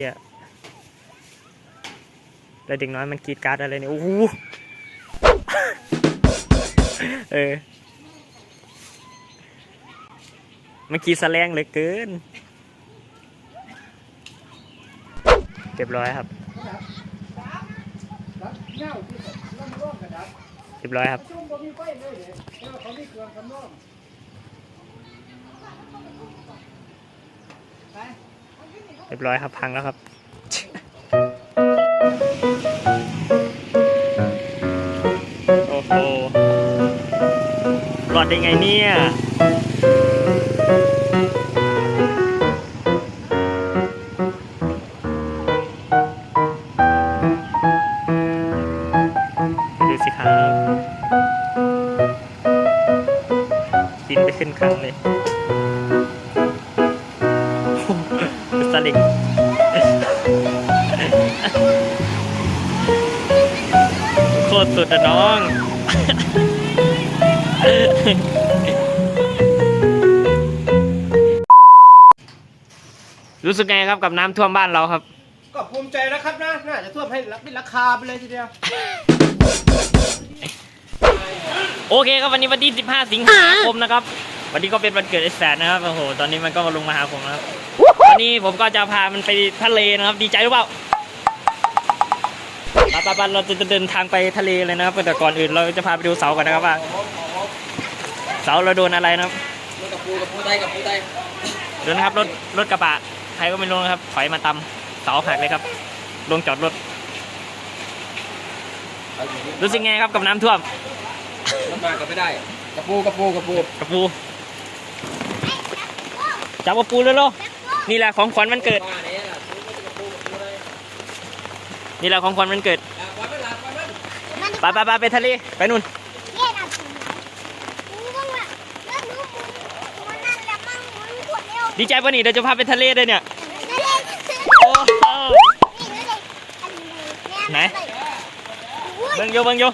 เหี้ยแล้วเด็กน้อยมันกรีดการ์ดอะไรเนี่ยโอ้โหเออมันกรีดแสลงเลยเกินเรียบร้อยครับเรียบร้อยครับไฟ เรียบร้อยครับพังแล้วครับโอ้โหรอดได้ไงเนี่ย สลิงโคตรสุดอะน้อง รู้สึกไงครับกับน้ำท่วมบ้านเราครับ ก็ภูมิใจนะครับนะ น่าจะท่วมให้เป็นราคาไปเลยทีเดียว โอเคครับวันนี้วันที่ 15 สิงหาคมนะครับ วันนี้ก็เป็นวันเกิดไอ้แสนนะครับ โอ้โห ตอนนี้มันก็มาลงมาหาผมนะครับ วันนี้ผมก็จะพามันไปทะเลนะครับ ดีใจหรือเปล่าปะปะปะเราจะเดินทางไปทะเลเลยนะครับแต่ก่อนอื่นเราจะพาไปดูเสาก่อนนะครับว่า เสาเราโดนอะไรนะครับรถกับปูกับปูไตกับปูไตเดินนะครับรถรถกระบะใครก็ไม่รู้นะครับถอยมาตำเสาหักเลยครับ ลงจอดรถ รู้สึกไงครับกับน้ำท่วมรถมากับไม่ได้กับปูกับปูกับปูกระปูจับกระปูเลยโล นี่แหละของขวัญวันเกิด นี่แหละของขวัญวันเกิดอะวันนั้นหลับวันนั้นไปไปไปไปทะเลไปนู่นดีใจป่ะนี่เดี๋ยวจะพาไปทะเลด้วยเนี่ยไหนเบิ่งโยเบิ่งโย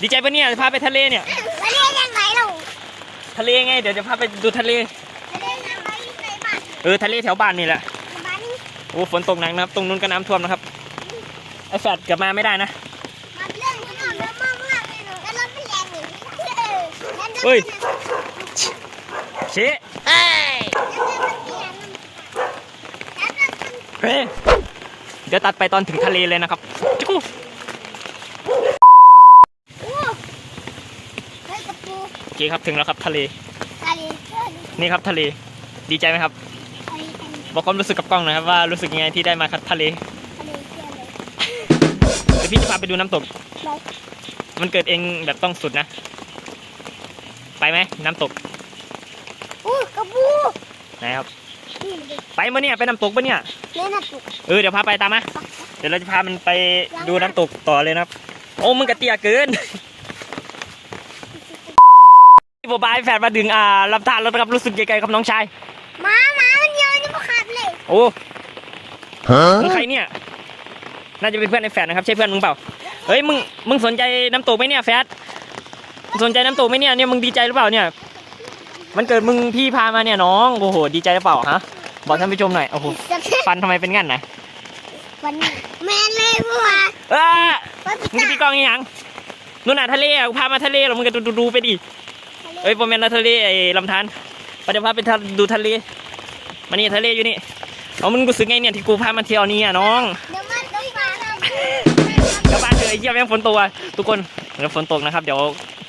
ดีใจป่ะเนี่ยจะพาไปทะเลเนี่ยแล้วเรียกยังไงเราทะเลไงเดี๋ยวจะพาไปดูทะเล เออทะเลแถวบ้านนี่แหละบ้านโอ้ฝนตกหนักนะครับ ตรงนู้นก็น้ำท่วมนะครับไอ้แฟดกลับมาไม่ได้นะมาเรื่องที่เราเรื่องมากมากเลยหนูก็รถไม่แรงหนูเออแล้วเฮ้ยเชะเอ้ยแล้วมันเฮ้ยเดี๋ยวตัดไปตอนถึงทะเลเลยนะครับจุ๊กโอ้เฮ้ยกระปูโอเคครับถึงแล้วครับทะเลทะเลเชื่อดินี่ครับทะเล ดีใจไหมครับทะเลทะเล บอกความรู้สึกกับกล้องหนะครับว่ารู้สึกยังไงที่ได้มาคัดทะเลทะเลเชื่อเลยเดี๋ยวพี่จะพาไปดูน้ำตก เรามันเกิดเองแบบต้องสุดนะ ไปไหมน้ำตกอู้กระปูไหนครับ นี่ดิไปมาเนี่ยไปน้ำตกปะเนี่ย เล่นน่ะตุกเออเดี๋ยวพาไปตามมาเดี๋ยวเราจะพามันไปดูน้ำตกต่อเลยนะครับ โอ้มึงกระเตียเกิน พี่บายแฟนมาดึงอ่าลำธารแล้วนะครับรู้สึกยังไงครับน้องชายห มาหมามันเยอะนี่มันขาดเลยโอ้มึงใครเนี่ย น่าจะเป็นเพื่อนไอ้แฟนนะครับ ใช่เพื่อนมึงเปล่า เฮ้ยมึงมึงสนใจน้ำตกไหมเนี่ยแฟดมึงสนใจน้ำตกไหมเนี่ยเนี่ยมึงดีใจหรือเปล่าเนี่ย มันเกิดมึงพี่พามาเนี่ยน้องโอ้โหดีใจหรือเปล่าฮะบอกท่านผู้ชมหน่อยโอ้โหฟันทำไมเป็นงั้นนะวันนี้แมนเลยพวกว่าเอ้าว่ามึงจะตีกลองอีหยังนู่นน่ะทะเลอะกูพามาทะเลหรอมึงก็ดูดูๆไปดิเอ้ยโมเมนต์นะทะเลไอ้ลำธารไปเดี๋ยวพาไปทะดูทะเลมานี่ทะเลอยู่นี่เอามึงรู้สึกไงเนี่ยที่กูพามาเที่ยวนี่อะน้องเดี๋ยวมันต้องมาแล้วกลับบ้านเลยไอ้เหี้ยแม่งฝนตกอะทุกคนเดี๋ยวฝนตกนะครับ เดี๋ยว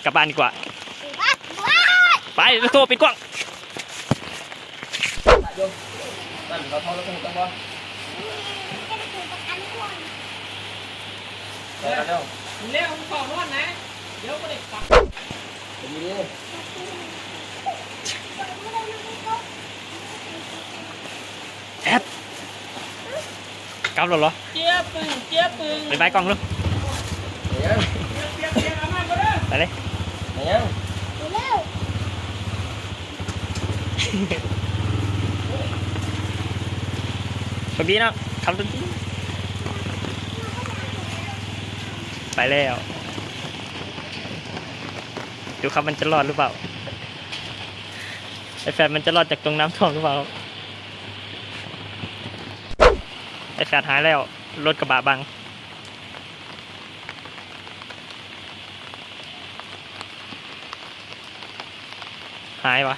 กลับบ้านดีกว่าว้าว้าไปโทรปิดกล้องนั่นเขาทอแล้วคงต้องบ่ไปกันแล้วเร็วมึงขอนอนนะ เดี๋ยวก็ได้กลับ เป็นอย่างนี้ แอด กลับแล้วเหรอเจี๊ยบปึงเจี๊ยบปึงไปไปกล้องลูกไหนยังเจี๊ยไปเลยไหนยังเร็วสวัสดีนะขับรถดีไปแล้วดูครับมันจะรอดหรือเปล่าไอแฟนมันจะรอดจากตรงน้ำท่วมหรือเปล่า ไอแฟดหายแล้ว รถกระบะบัง หายวะ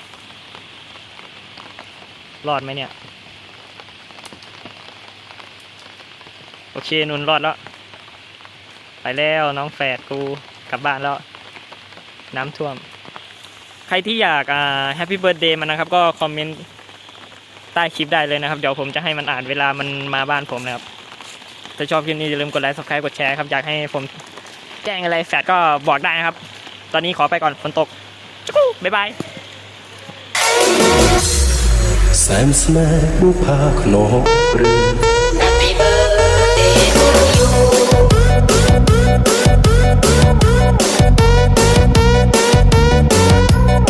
รอดไหมเนี่ย โอเค นุนรอดแล้ว ไปแล้วน้องแฝดกูกลับบ้านแล้ว น้ำท่วม ใครที่อยากอ่าแฮปปี้เบิร์ดเดย์มันนะครับ ก็คอมเมนต์ ใต้คลิปได้เลยนะครับ เดี๋ยวผมจะให้มันอ่านเวลามันมาบ้านผมนะครับ ถ้าชอบคลิปนี้อย่าลืมกดไลค์ subscribe กดแชร์ครับ อยากให้ผมแจ้งอะไรแฟดก็บอกได้นะครับ ตอนนี้ขอไปก่อนฝนตกจุ๊กบ๊ายบายแสนสแมบุพาขนมเรือ Happy birthday